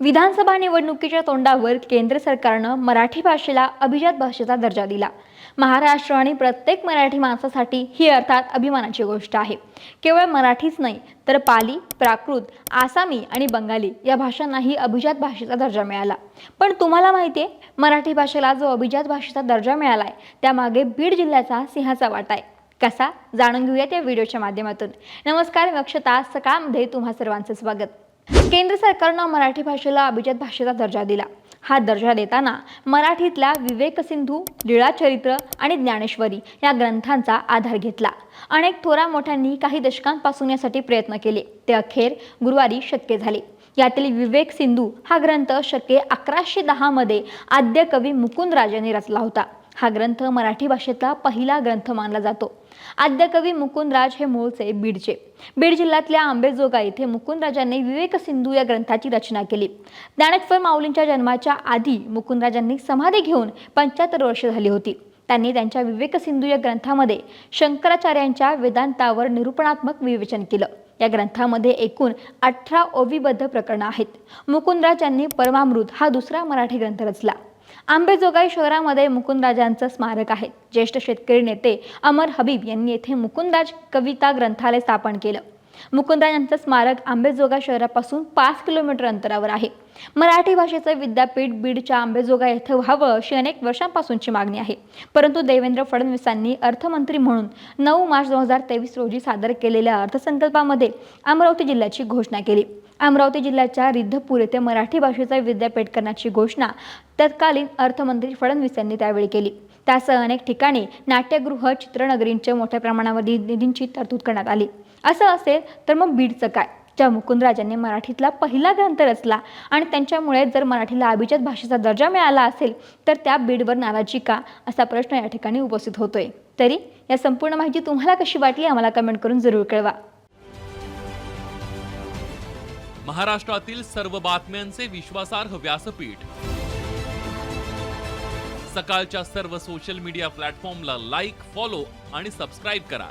विधानसभा निवडणुकीच्या तोंडावर केंद्र सरकारनं मराठी भाषेला अभिजात भाषेचा दर्जा दिला. महाराष्ट्र आणि प्रत्येक मराठी माणसासाठी ही अर्थात अभिमानाची गोष्ट आहे. केवळ मराठीच नाही तर पाली प्राकृत आसामी आणि बंगाली या भाषांनाही अभिजात भाषेचा दर्जा मिळाला. पण तुम्हाला माहिती आहे मराठी भाषेला जो अभिजात भाषेचा दर्जा मिळाला आहे त्यामागे बीड जिल्ह्याचा सिंहाचा वाटा आहे. कसा? जाणून घेऊयात या व्हिडिओच्या माध्यमातून. नमस्कार मी अक्षता. सकाळमध्ये तुम्हा सर्वांचं स्वागत. केंद्र सरकारनं मराठी भाषेला अभिजात भाषेचा दर्जा दिला. हा दर्जा देताना मराठीतल्या विवेकसिंधू लीळाचरित्र आणि ज्ञानेश्वरी या ग्रंथांचा आधार घेतला. अनेक थोरा मोठ्यांनी काही दशकांपासून यासाठी प्रयत्न केले. ते अखेर गुरुवारी शक्य झाले. यातील विवेक सिंधू हा ग्रंथ शके अकराशे दहामध्ये आद्य कवी मुकुंद यांनी रचला होता. हा ग्रंथ मराठी भाषेतला पहिला ग्रंथ मानला जातो. आद्यकवी मुकुंदराज हे मूळचे बीडचे. बीड जिल्ह्यातल्या आंबेजोगाई येथे मुकुंदराजांनी विवेक सिंधू या ग्रंथाची रचना केली. ज्ञानेश्वर माऊलींच्या जन्माच्या आधी मुकुंदराजांनी समाधी घेऊन पंच्याहत्तर वर्ष झाली होती. त्यांनी त्यांच्या विवेक सिंधू या ग्रंथामध्ये शंकराचार्यांच्या वेदांतावर निरूपणात्मक विवेचन केलं. या ग्रंथामध्ये एकूण अठरा ओविबद्ध प्रकरणं आहेत. मुकुंदराज यांनी परमामृत हा दुसरा मराठी ग्रंथ रचला. आंबेजोगाई शहरामध्ये मुकुंदराजांचं स्मारक आहे. ज्येष्ठ शेतकरी नेते अमर हबीब यांनी येथे मुकुंदराज कविता ग्रंथालय स्थापन केलं. मुकुंदराज यांचं स्मारक आंबेजोगाई शहरापासून पाच किलोमीटर अंतरावर आहे. मराठी भाषेचं विद्यापीठ बीडच्या आंबेजोगाई येथे व्हावं अशी अनेक वर्षांपासूनची मागणी आहे. परंतु देवेंद्र फडणवीसांनी अर्थमंत्री म्हणून नऊ मार्च दोन हजार तेवीस रोजी सादर केलेल्या अर्थसंकल्पामध्ये अमरावती जिल्ह्याची घोषणा केली. अमरावती जिल्ह्याच्या रिद्धपूर येथे मराठी भाषेचं विद्यापीठ करण्याची घोषणा तत्कालीन अर्थमंत्री फडणवीस यांनी त्यावेळी केली. त्यासह अनेक ठिकाणी नाट्यगृह चित्रनगरींच्या मोठ्या प्रमाणावर निधींची तरतूद करण्यात आली. असं असेल तर मग बीडचं काय? ज्या मुकुंदराजांनी मराठीतला पहिला ग्रंथ रचला आणि त्यांच्यामुळे जर मराठीला अभिजात भाषेचा दर्जा मिळाला असेल तर त्या बीडवर नाराजी का? असा प्रश्न या ठिकाणी उपस्थित होतोय. तरी या संपूर्ण माहिती तुम्हाला कशी वाटली आम्हाला कमेंट करून जरूर कळवा. महाराष्ट्रातील सर्व बातम्यांचे विश्वासार्ह व्यासपीठ. सकाळच्या सर्व सोशल मीडिया प्लॅटफॉर्मला लाईक फॉलो आणि सबस्क्राईब करा.